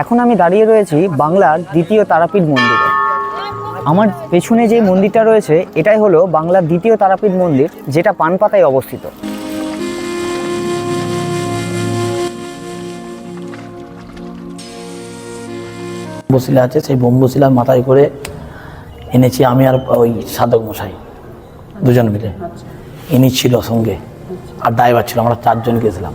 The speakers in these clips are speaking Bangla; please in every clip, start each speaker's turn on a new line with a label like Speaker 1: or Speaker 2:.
Speaker 1: এখন আমি দাঁড়িয়ে রয়েছি বাংলার দ্বিতীয় তারাপীঠ মন্দিরে। আমার পেছনে যে মন্দিরটা রয়েছে এটাই হলো বাংলার দ্বিতীয় তারাপীঠ মন্দির যেটা পানপাতায় অবস্থিত।
Speaker 2: বসিলা আছে সেই বম্বশিলার মাথায় করে এনেছি আমি আর ওই সাধক মশাই দুজন মিলে। ইনি ছিল সঙ্গে আর ড্রাইভার ছিল আমরা চারজন গেছিলাম।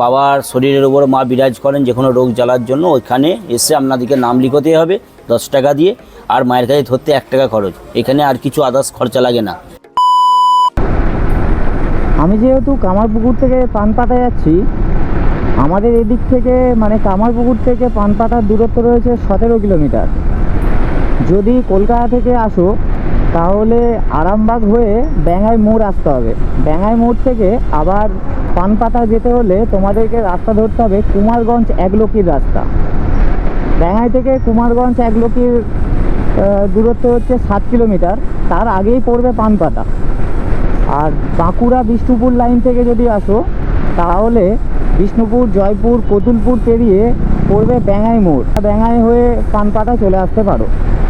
Speaker 3: বাবার শরীরের উপর মা বিরাজ করেন যে কোনো রোগ জ্বালার জন্য, ওইখানে এসে আপনাদেরকে নাম লিখতে হবে, দশ টাকা দিয়ে, আর মায়ের কাছে ধরতে এক টাকা খরচ। এখানে আর কিছু আদার্স খরচা লাগে না।
Speaker 1: আমি যেহেতু কামারপুকুর থেকে পান পানপাতা যাচ্ছি, আমাদের এদিক থেকে মানে কামারপুকুর থেকে পানপাতার দূরত্ব রয়েছে সতেরো কিলোমিটার। যদি কলকাতা থেকে আসো, তাহলে আরামবাগ হয়ে ব্যাঙ্গাই মোড় আসতে হবে। ব্যাঙ্গাই মোড় থেকে আবার পানপাতা যেতে হলে তোমাদেরকে রাস্তা ধরতে হবে কুমারগঞ্জ একলকির রাস্তা। ব্যাঙ্গাই থেকে কুমারগঞ্জ একলকির দূরত্ব হচ্ছে সাত কিলোমিটার। তার আগেই পড়বে পানপাতা। আর বাঁকুড়া বিষ্ণুপুর লাইন থেকে যদি আসো, তাহলে বিষ্ণুপুর, জয়পুর, কতুলপুর পেরিয়ে পড়বে ব্যাঙাই মোড়। ব্যাঙাই হয়ে পানপাতা চলে আসতে পারো।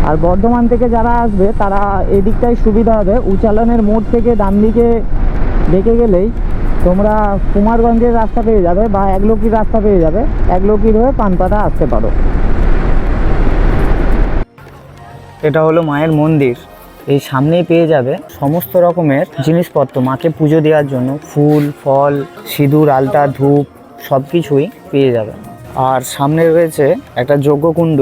Speaker 1: আর বর্ধমান থেকে যারা আসবে, তারা এদিকটাই সুবিধা হবে। উচালনের মোড় থেকে ডান দিকে দেখে গেলেই তোমরা কুমারগঞ্জের রাস্তা পেয়ে যাবে বা একলকির রাস্তা পেয়ে যাবে। একলকির হয়ে পানপাতা আসতে পারো। এটা হলো মায়ের মন্দির। এই সামনেই পেয়ে যাবে সমস্ত রকমের জিনিসপত্র, মাকে পুজো দেওয়ার জন্য ফুল, ফল, সিঁদুর, আলতা, ধূপ সব কিছুই পেয়ে যাবে। আর সামনে রয়েছে একটা যজ্ঞকুণ্ড।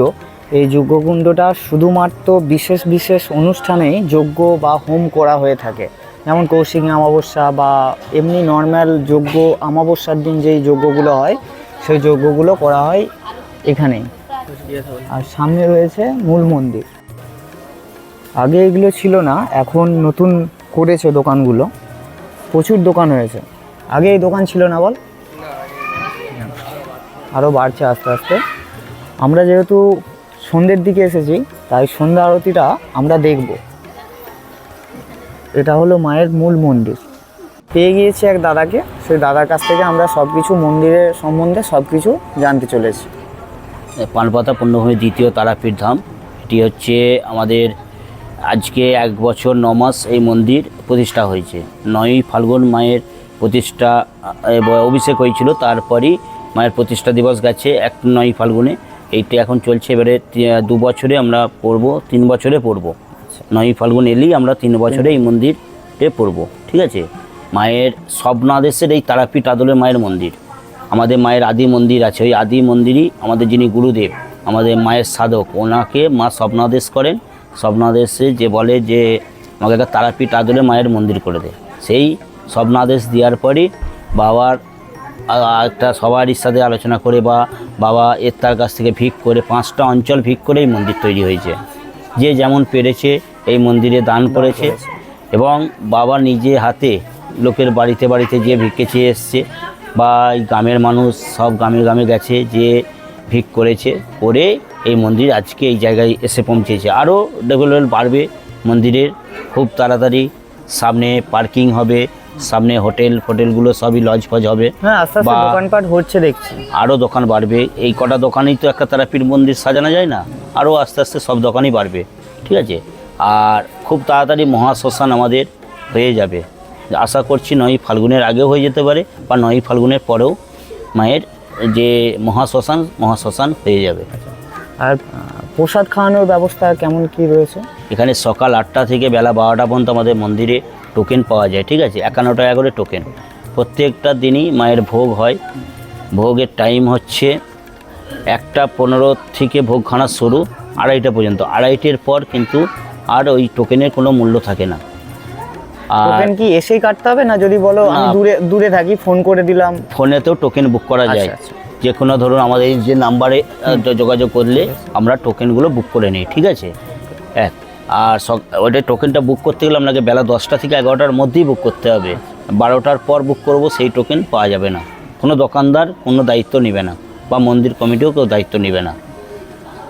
Speaker 1: এই যজ্ঞকুণ্ডটা শুধুমাত্র বিশেষ বিশেষ অনুষ্ঠানেই যজ্ঞ বা হোম করা হয়ে থাকে। যেমন কৌশিক অমাবস্যা বা এমনি নর্মাল যজ্ঞ অমাবস্যার দিন যেই যজ্ঞগুলো হয়, সেই যজ্ঞগুলো করা হয় এখানেই। আর সামনে রয়েছে মূল মন্দির। আগে এগুলো ছিল না, এখন নতুন করেছে দোকানগুলো। প্রচুর দোকান হয়েছে। আগে এই দোকান ছিল না বল? আরও বাড়ছে আস্তে আস্তে। আমরা যেহেতু সন্ধ্যের দিকে এসেছি, তাই সন্ধ্যা আরতিটা আমরা দেখব। এটা হলো মায়ের মূল মন্দির। পেয়ে গিয়েছি এক দাদাকে। সেই দাদার কাছ থেকে আমরা সব কিছু মন্দিরের সম্বন্ধে সব কিছু জানতে চলেছি।
Speaker 3: পানপাতা পূর্ণভূমি দ্বিতীয় তারাপীঠ ধাম। এটি হচ্ছে আমাদের আজকে এক বছর ন মাস এই মন্দির প্রতিষ্ঠা হয়েছে। নয়ই ফাল্গুন মায়ের প্রতিষ্ঠা অভিষেক হয়েছিল। তারপরই মায়ের প্রতিষ্ঠা দিবস গেছে এক নয় ফাল্গুনে। এইটি এখন চলছে। এবারে দু বছরে আমরা পড়ব, তিন বছরে পড়ব। নয় ফাল্গুন এলেই আমরা তিন বছরে এই মন্দিরে পড়ব, ঠিক আছে? মায়ের স্বপ্নাদেশের এই তারাপীঠ আদলের মায়ের মন্দির। আমাদের মায়ের আদি মন্দির আছে, ওই আদি মন্দিরই আমাদের যিনি গুরুদেব, আমাদের মায়ের সাধক, ওনাকে মা স্বপ্নাদেশ করেন, স্বপ্নাদেশে যে বলে যে আমাকে একটা তারাপীঠ আদলে মায়ের মন্দির করে দে সেই স্বপ্নাদেশ দেওয়ার পরই বাবার একটা সবারই সাথে আলোচনা করে বা বাবা এর তার কাছ থেকে ভিক করে, পাঁচটা অঞ্চল ভিক করে এই মন্দির তৈরি হয়েছে। যে যেমন পেরেছে এই মন্দিরে দান করেছে এবং বাবা নিজে হাতে লোকের বাড়িতে বাড়িতে যে ভিক্ষে চেয়ে এসছে বা এই গ্রামের মানুষ সব গ্রামে গ্রামে গেছে যে ভিক করেছে, করে এই মন্দির আজকে এই জায়গায় এসে পৌঁছেছে। আরও ডেভেলপমেন্ট বাড়বে মন্দিরের, খুব তাড়াতাড়ি সামনে পার্কিং হবে। সামনে হোটেল ফোটেলগুলো সবই লজ ফজ হবে।
Speaker 1: হ্যাঁ আস্তে আস্তে
Speaker 3: বা-
Speaker 1: দোকানপাট হচ্ছে দেখছি।
Speaker 3: আরও দোকান বাড়বে। এই কটা দোকানেই তো একটা তারাপীঠ মন্দির সাজানো যায় না আরও আস্তে আস্তে সব দোকানই বাড়বে। ঠিক আছে? আর খুব তাড়াতাড়ি মহাশ্মশান আমাদের হয়ে যাবে। আশা করছি নয় ফাল্গুনের আগেও হয়ে যেতে পারে বা নয় ফাল্গুনের পরেও মায়ের যে মহাশ্মশান মহাশ্মশান হয়ে যাবে।
Speaker 1: আর আহ, প্রসাদ খাওয়ানোর ব্যবস্থা কেমন কি রয়েছে?
Speaker 3: এখানে সকাল আটটা থেকে বেলা বারোটা পর্যন্ত আমাদের মন্দিরে টোকেন পাওয়া যায় ঠিক আছে? একান্ন টাকা করে টোকেন প্রত্যেকটা দিনই মায়ের ভোগ হয়। ভোগের টাইম হচ্ছে একটা পনেরো থেকে ভোগখানা শুরু আড়াইটা পর্যন্ত। আড়াইটের পর কিন্তু আর ওই টোকেনের কোনো মূল্য থাকে না। আর
Speaker 1: টোকেন কি এসেই কাটতে হবে না যদি বলো আমি দূরে দূরে থাকি ফোন করে দিলাম?
Speaker 3: ফোনেতেও টোকেন বুক করা যায়।
Speaker 1: আচ্ছা, আচ্ছা।
Speaker 3: যে কোনো ধরুন আমাদের এই যে নাম্বারে যোগাযোগ করলে আমরা টোকেনগুলো বুক করে নিই ঠিক আছে? এক। আর ওইটা টোকেনটা বুক করতে গেলে আপনাকে বেলা দশটা থেকে এগারোটার মধ্যেই বুক করতে হবে। বারোটার পর বুক করব, সেই টোকেন পাওয়া যাবে না। কোনো দোকানদার কোনো দায়িত্ব নেবে না বা মন্দির কমিটিও কেউ দায়িত্ব নেবে না।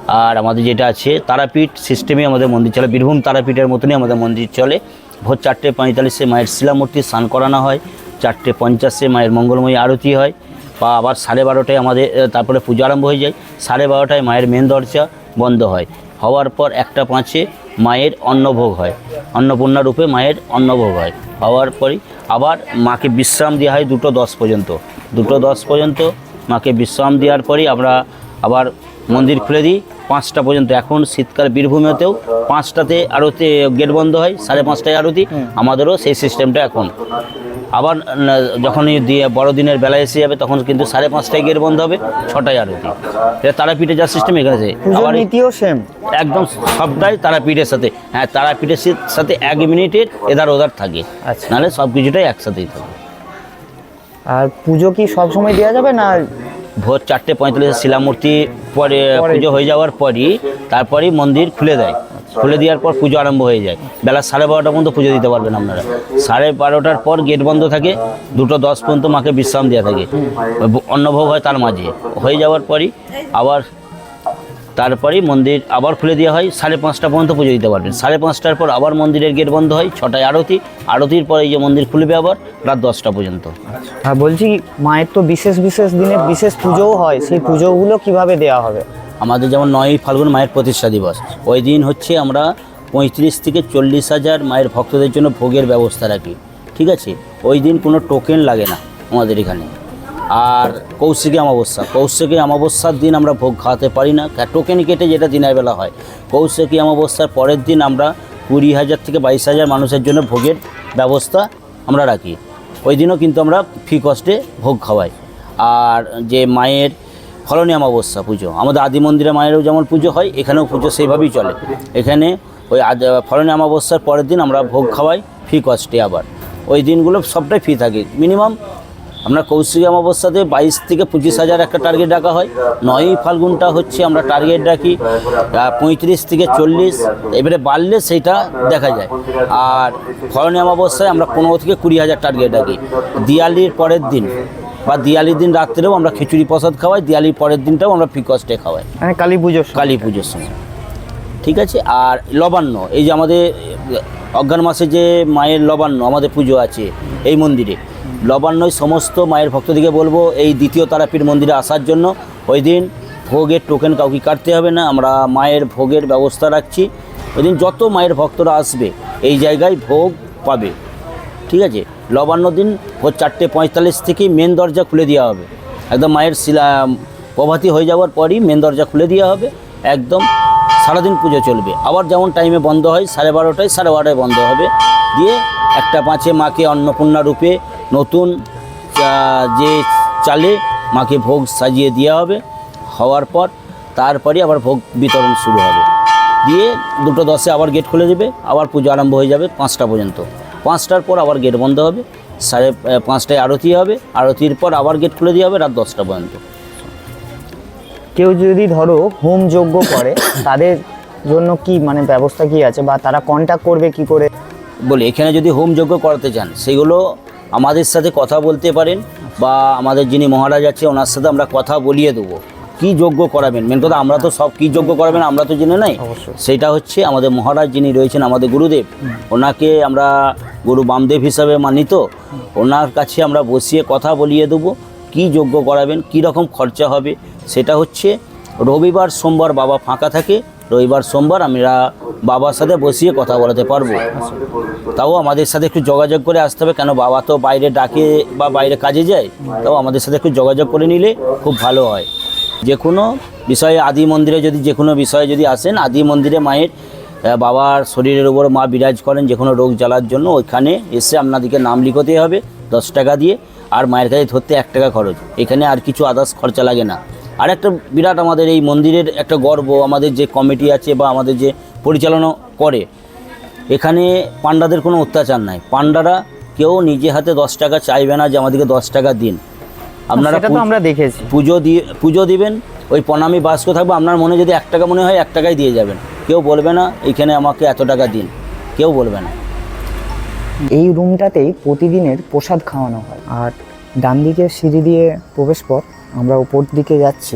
Speaker 3: আর আমাদের যেটা আছে, তারাপীঠ সিস্টেমে আমাদের মন্দির চলে। বীরভূম তারাপীঠের মতনই আমাদের মন্দির চলে। ভোর চারটে পঁয়তাল্লিশে মায়ের শিলামূর্তি স্নান করানো হয়। চারটে পঞ্চাশে মায়ের মঙ্গলময়ী আরতি হয়। বা আবার সাড়ে বারোটায় আমাদের তারপরে পুজো আরম্ভ হয়ে যায়। সাড়ে বারোটায় মায়ের মেন দরজা বন্ধ হয়। হওয়ার পর একটা পাঁচে মায়ের অন্নভোগ হয়। অন্নপূর্ণা রূপে মায়ের অন্নভোগ হয়। হওয়ার পরই আবার মাকে বিশ্রাম দেওয়া হয় দুটো দশ পর্যন্ত। দুটো দশ পর্যন্ত মাকে বিশ্রাম দেওয়ার পরই আমরা আবার মন্দির খুলে দিই। পাঁচটা পর্যন্ত। এখন শীতকাল বীরভূমেতেও পাঁচটাতে আরতি গেট বন্ধ হয় সাড়ে পাঁচটায় আরতি। আমাদেরও সেই সিস্টেমটা এখন। আবার যখনই দিয়ে বড়দিনের বেলা এসে যাবে তখন কিন্তু সাড়ে পাঁচটায় গেট বন্ধ হবে ছটায় আরতি এটা তারাপীঠে যা সিস্টেম এখানে আছে আবার
Speaker 1: নীতিও সেম
Speaker 3: একদম সবটাই তারাপীঠের সাথে। হ্যাঁ তারাপীঠের সাথে এক মিনিটের এদার ওদার থাকে।
Speaker 1: আচ্ছা।
Speaker 3: নাহলে সব কিছুটাই একসাথেই থাকে।
Speaker 1: আর পুজো কি সব সময় দেওয়া যাবে না?
Speaker 3: ভোর চারটে পঁয়তাল্লিশে শিলামূর্তি পরে। পুজো হয়ে যাওয়ার পরই তারপরেই মন্দির খুলে দেয়। খুলে দেওয়ার পর পুজো আরম্ভ হয়ে যায়। বেলা সাড়ে বারোটা পর্যন্ত পুজো দিতে পারবেন আপনারা। সাড়ে বারোটার পর গেট বন্ধ থাকে, দুটো দশ পর্যন্ত মাকে বিশ্রাম দেওয়া থাকে। অন্নভোগ হয় তার মাঝে। হয়ে যাওয়ার পরই আবার তারপরেই মন্দির আবার খুলে দেওয়া হয়, সাড়ে পাঁচটা পর্যন্ত পুজো দিতে পারবেন। সাড়ে পাঁচটার পর আবার মন্দিরের গেট বন্ধ হয়, ছটায় আরতি। আরতির পরে এই যে মন্দির খুলবে আবার, রাত দশটা পর্যন্ত।
Speaker 1: বলছি মায়ের তো বিশেষ বিশেষ দিনে বিশেষ পুজোও হয়। সেই পুজোগুলো কীভাবে দেওয়া হবে?
Speaker 3: আমাদের যেমন নয়ই ফাল্গুন মায়ের প্রতিষ্ঠা দিবস, ওই দিন হচ্ছে আমরা পঁয়ত্রিশ থেকে চল্লিশ হাজার মায়ের ভক্তদের জন্য ভোগের ব্যবস্থা রাখি, ঠিক আছে? ওই দিন কোনো টোকেন লাগে না আমাদের এখানে। আর কৌশিকী অমাবস্যা, কৌশিকী অমাবস্যার দিন আমরা ভোগ খাওয়াতে পারি না টোকেন কেটে যেটা দিনের বেলা হয়। কৌশিকী অমাবস্যার পরের দিন আমরা কুড়ি হাজার থেকে বাইশ হাজার মানুষের জন্য ভোগের ব্যবস্থা আমরা রাখি। ওই দিনও কিন্তু আমরা ফি কস্টে ভোগ খাওয়াই। আর যে মায়ের ফলনী অমাবস্যা পুজো। আমাদের আদি মন্দিরে মায়েরও যেমন পুজো হয়, এখানেও পুজো সেইভাবেই চলে। এখানে ওই আদ- ফলনী অমাবস্যার পরের দিন আমরা ভোগ খাওয়াই, ফি কস্টে আবার। ওই দিনগুলো সবটাই ফি থাকে। মিনিমাম আমরা কৌশিকী অমাবস্যাতে বাইশ থেকে পঁচিশ হাজার একটা টার্গেট ডাকা হয়। নয়ই ফাল্গুনটা হচ্ছে আমরা টার্গেট ডাকি পঁয়ত্রিশ থেকে চল্লিশ, এবারে বাড়লে সেইটা দেখা যায়। আর ফলনী অমাবস্যায় আমরা পনেরো থেকে কুড়ি হাজার টার্গেট ডাকি। দিয়ালির পরের দিন বা দিয়ালির দিন রাত্রেও আমরা খিচুড়ি প্রসাদ খাওয়াই দিয়ালির পরের দিনটাও আমরা ফিকস্টে খাওয়াই।
Speaker 1: মানে কালী পুজোর।
Speaker 3: কালী পুজোর সময়। ঠিক আছে? আর লবান্ন এই যে আমাদের অজ্ঞান মাসে যে মায়ের লবান্ন আমাদের পুজো আছে এই মন্দিরে লবান্নই সমস্ত মায়ের ভক্তদিকে বলব এই দ্বিতীয় তারাপীঠ মন্দিরে আসার জন্য ওই দিন ভোগের টোকেন কাউকে কাটতে হবে না আমরা মায়ের ভোগের ব্যবস্থা রাখছি। ওই দিন যত মায়ের ভক্তরা আসবে এই জায়গায় ভোগ পাবে। ঠিক আছে? লবান্ন দিন ভোর চারটে পঁয়তাল্লিশ থেকেই মেন দরজা খুলে দেওয়া হবে। একদম মায়ের শিলা প্রভাতী হয়ে যাওয়ার পরই মেন দরজা খুলে দেওয়া হবে। একদম সারাদিন পুজো চলবে। আবার যেমন টাইমে বন্ধ হয়, সাড়ে বারোটায় সাড়ে বারোটায় বন্ধ হবে। দিয়ে একটা পাঁচে মাকে অন্নপূর্ণা রূপে নতুন যে চালে মাকে ভোগ সাজিয়ে দেওয়া হবে। হওয়ার পর তারপরে আবার ভোগ বিতরণ শুরু হবে। দিয়ে দুটো দশে আবার গেট খুলে দেবে। আবার পুজো আরম্ভ হয়ে যাবে পাঁচটা পর্যন্ত। পাঁচটার পর আবার গেট বন্ধ হবে। সাড়ে পাঁচটায় আরতি হবে। আরতির পর আবার গেট খুলে দেওয়া হবে রাত দশটা পর্যন্ত।
Speaker 1: কেউ যদি ধরো হোম যজ্ঞ করে তাদের জন্য কি মানে ব্যবস্থা কি আছে বা তারা কন্ট্যাক্ট করবে কি করে?
Speaker 3: বলি এখানে যদি হোম যজ্ঞ করাতে চান সেগুলো আমাদের সাথে কথা বলতে পারেন বা আমাদের যিনি মহারাজ আছে ওনার সাথে আমরা কথা বলিয়ে দেবো। কি যজ্ঞ করাবেন? মেন কথা আমরা তো সব কি যজ্ঞ করাবেন আমরা তো জেনে নাই। সেটা হচ্ছে আমাদের মহারাজ যিনি রয়েছেন আমাদের গুরুদেব ওনাকে আমরা গুরু বামদেব হিসাবে মানিত ওনার কাছে আমরা বসিয়ে কথা বলিয়ে দেবো কি যজ্ঞ করাবেন কি রকম খরচা হবে সেটা হচ্ছে রবিবার সোমবার বাবা ফাঁকা থাকে রবিবার সোমবার আমরা বাবার সাথে বসিয়ে কথা বলাতে পারব। তাও আমাদের সাথে একটু যোগাযোগ করে আসতে হবে কেন বাবা তো বাইরে ডাকে বা বাইরে কাজে যায় তাও আমাদের সাথে একটু যোগাযোগ করে নিলে খুব ভালো হয়। যে কোনো বিষয়ে আদি মন্দিরে যদি যে কোনো বিষয়ে যদি আসেন, আদি মন্দিরে মায়ের বাবার শরীরের উপর মা বিরাজ করেন যে কোনো রোগ জ্বালার জন্য, ওইখানে এসে আপনাদেরকে নাম লিখতে হবে, দশ টাকা দিয়ে, আর মায়ের কাছে ধরতে এক টাকা খরচ। এখানে আর কিছু আদার্স খরচা লাগে না। আর একটা বিরাট আমাদের এই মন্দিরের একটা গর্ব, আমাদের যে কমিটি আছে বা আমাদের যে পরিচালনা করে, এখানে পান্ডাদের কোনো অত্যাচার নাই। পান্ডারা কেউ নিজে হাতে দশ টাকা চাইবে না যে আমাদেরকে দশ টাকা দিন। আপনারা
Speaker 1: তো আমরা দেখেছি।
Speaker 3: পুজো দিয়ে পুজো দিবেন ওই প্রণামী বাস্ক থাকবে আপনার মনে যদি এক টাকা মনে হয় এক টাকাই দিয়ে যাবেন। কেউ বলবে না এইখানে আমাকে এত টাকা দিন। কেউ বলবে না।
Speaker 1: এই রুমটাতেই প্রতিদিনের প্রসাদ খাওয়ানো হয়। আর ডান দিকে সিঁড়ি দিয়ে প্রবেশ পথ আমরা উপর দিকে যাচ্ছি।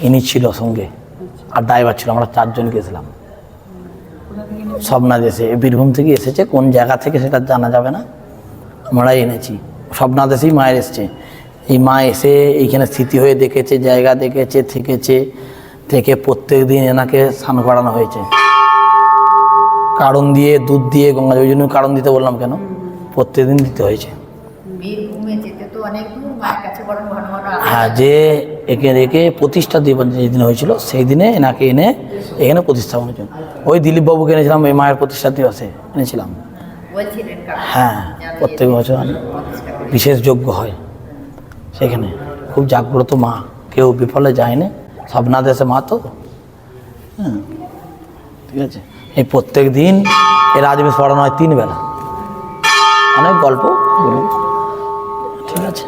Speaker 2: ইনি ছিল সঙ্গে। আর ড্রাইভার ছিল আমরা চারজন গেছিলাম। স্বপ্না দেশে বীরভূম থেকে এসেছে কোন জায়গা থেকে সেটা জানা যাবে না। আমরা এনেছি। স্বপ্না দেশেই মায়ের এসছে। এই মা এসে এইখানে স্থিতি হয়ে দেখেছে জায়গা দেখেছে থেকেছে থেকে প্রত্যেক দিন এনাকে স্নান করানো হয়েছে। কারণ দিয়ে দুধ দিয়ে গঙ্গা ওই জন্য কারণ দিতে বললাম কেন? প্রত্যেকদিন দিতে হয়েছে। হ্যাঁ যে একে রেখে প্রতিষ্ঠা দিবস যেদিন হয়েছিল সেই দিনে এনাকে এনে এখানে প্রতিস্থাপনের জন্য। ওই দিলীপ বাবুকে এনেছিলাম এই মায়ের প্রতিষ্ঠা দিবসে এনেছিলাম। হ্যাঁ প্রত্যেক বছর বিশেষ যোগ্য হয় সেখানে। খুব জাগ্রত মা কেউ বিফলে যায়নি স্বপ্না দেশে মা তো। হ্যাঁ ঠিক আছে। এই প্রত্যেক দিন এর আজকে পড়ানো হয় তিন বেলা অনেক গল্প বলুন। ঠিক আছে।